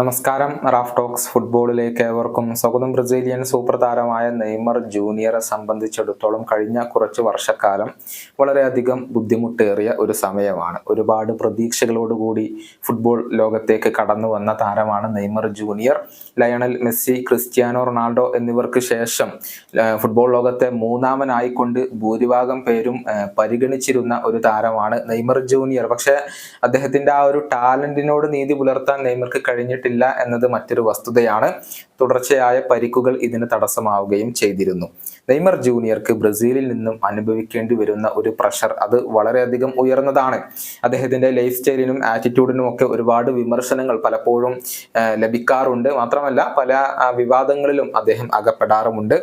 നമസ്കാരം. Raf talks ഫുട്ബോളിലേക്ക് ഏവർക്കും സ്വാഗതം. ബ്രസീലിയൻ സൂപ്പർ താരമായ നെയ്മർ ജൂനിയറെ സംബന്ധിച്ചിടത്തോളം കഴിഞ്ഞ കുറച്ച് വർഷക്കാലം വളരെയധികം ബുദ്ധിമുട്ടേറിയ ഒരു സമയമാണ്. ഒരുപാട് പ്രതീക്ഷകളോടുകൂടി ഫുട്ബോൾ ലോകത്തേക്ക് കടന്നു വന്ന താരമാണ് Neymar junior. Lionel Messi Cristiano Ronaldo എന്നിവർക്ക് ശേഷം ഫുട്ബോൾ ലോകത്തെ മൂന്നാമനായിക്കൊണ്ട് ഭൂരിഭാഗം പേരും പരിഗണിച്ചിരുന്ന ഒരു താരമാണ് നെയ്മർ ജൂനിയർ. പക്ഷേ അദ്ദേഹത്തിന്റെ ആ ഒരു ടാലന്റിനോട് നീതി പുലർത്താൻ നെയ്മർക്ക് കഴിഞ്ഞിട്ടില്ല. എന്നത് മറ്റൊരു വസ്തുതയാണ്. തുടർച്ചയായ പരിക്കുകൾ ഇതിന് തടസ്സമാവുകയും ചെയ്തിരുന്നു. നെയ്മർ ജൂനിയർക്ക് ബ്രസീലിൽ നിന്നും അനുഭവിക്കേണ്ടി വരുന്ന ഒരു പ്രഷർ അത് വളരെയധികം ഉയർന്നതാണ്. അദ്ദേഹത്തിന്റെ ലൈഫ് സ്റ്റൈലിനും ആറ്റിറ്റ്യൂഡിനും ഒക്കെ ഒരുപാട് വിമർശനങ്ങൾ പലപ്പോഴും ലഭിക്കാറുണ്ട്. മാത്രമല്ല പല വിവാദങ്ങളിലും അദ്ദേഹം അകപ്പെടാറുമുണ്ട്.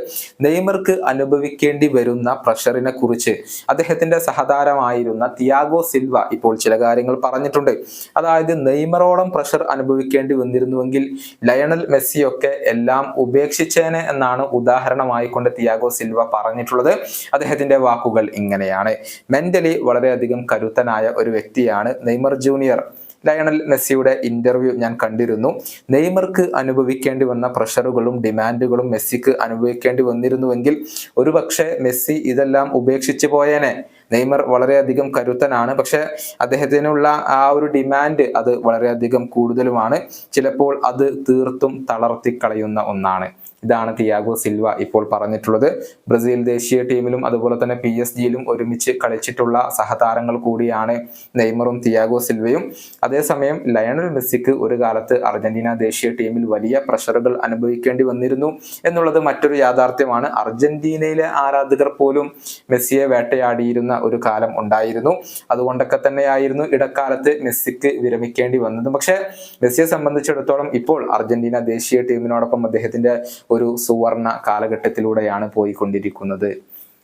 നെയ്മർക്ക് അനുഭവിക്കേണ്ടി വരുന്ന പ്രഷറിനെ കുറിച്ച് അദ്ദേഹത്തിന്റെ സഹതാരമായിരുന്ന തിയാഗോ സിൽവ ഇപ്പോൾ ചില കാര്യങ്ങൾ പറഞ്ഞിട്ടുണ്ട്. അതായത് നെയ്മറോളം പ്രഷർ അനുഭവിക്കേണ്ടി വന്നിരുന്നുവെങ്കിൽ ലയണൽ മെസ്സിയൊക്കെ എല്ലാം ഉപേക്ഷിച്ചേനെ എന്നാണ് ഉദാഹരണമായി കൊണ്ട് തിയാഗോ സിൽവ പറഞ്ഞിട്ടുള്ളത്. അദ്ദേഹത്തിന്റെ വാക്കുകൾ ഇങ്ങനെയാണ്. മെന്റലി വളരെയധികം കരുത്തനായ ഒരു വ്യക്തിയാണ് നെയ്മർ ജൂനിയർ. ലയണൽ മെസ്സിയുടെ ഇന്റർവ്യൂ ഞാൻ കണ്ടിരുന്നു. നെയ്മർക്ക് അനുഭവിക്കേണ്ടി വന്ന പ്രഷറുകളും ഡിമാൻഡുകളും മെസ്സിക്ക് അനുഭവിക്കേണ്ടി വന്നിരുന്നുവെങ്കിൽ ഒരുപക്ഷെ മെസ്സി ഇതെല്ലാം ഉപേക്ഷിച്ചു പോയേനെ. നെയ്മർ വളരെയധികം കരുത്തനാണ്. പക്ഷെ അദ്ദേഹത്തിനുള്ള ആ ഒരു ഡിമാൻഡ് അത് വളരെയധികം കൂടുതലുമാണ്. ചിലപ്പോൾ അത് തീർത്തും തളർത്തിക്കളയുന്ന ഒന്നാണ്. ഇതാണ് തിയാഗോ സിൽവ ഇപ്പോൾ പറഞ്ഞിട്ടുള്ളത്. ബ്രസീൽ ദേശീയ ടീമിലും അതുപോലെ തന്നെ പി എസ് ജിയിലും ഒരുമിച്ച് കളിച്ചിട്ടുള്ള സഹതാരങ്ങൾ കൂടിയാണ് നെയ്മറും തിയാഗോ സിൽവയും. അതേസമയം ലയണൽ മെസ്സിക്ക് ഒരു കാലത്ത് അർജന്റീന ദേശീയ ടീമിൽ വലിയ പ്രഷറുകൾ അനുഭവിക്കേണ്ടി വന്നിരുന്നു. എന്നുള്ളത് മറ്റൊരു യാഥാർത്ഥ്യമാണ്. അർജന്റീനയിലെ ആരാധകർ പോലും മെസ്സിയെ വേട്ടയാടിയിരുന്ന ഒരു കാലം ഉണ്ടായിരുന്നു. അതുകൊണ്ടൊക്കെ തന്നെയായിരുന്നു ഇടക്കാലത്ത് മെസ്സിക്ക് വിരമിക്കേണ്ടി വന്നത്. പക്ഷേ മെസ്സിയെ സംബന്ധിച്ചിടത്തോളം ഇപ്പോൾ അർജന്റീന ദേശീയ ടീമിനോടൊപ്പം അദ്ദേഹത്തിന്റെ ഒരു സുവർണ കാലഘട്ടത്തിലൂടെയാണ് പോയിക്കൊണ്ടിരിക്കുന്നത്.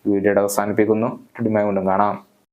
വീഡിയോയുടെ അവസാനിപ്പിക്കുന്നു. വീണ്ടും കാണാം.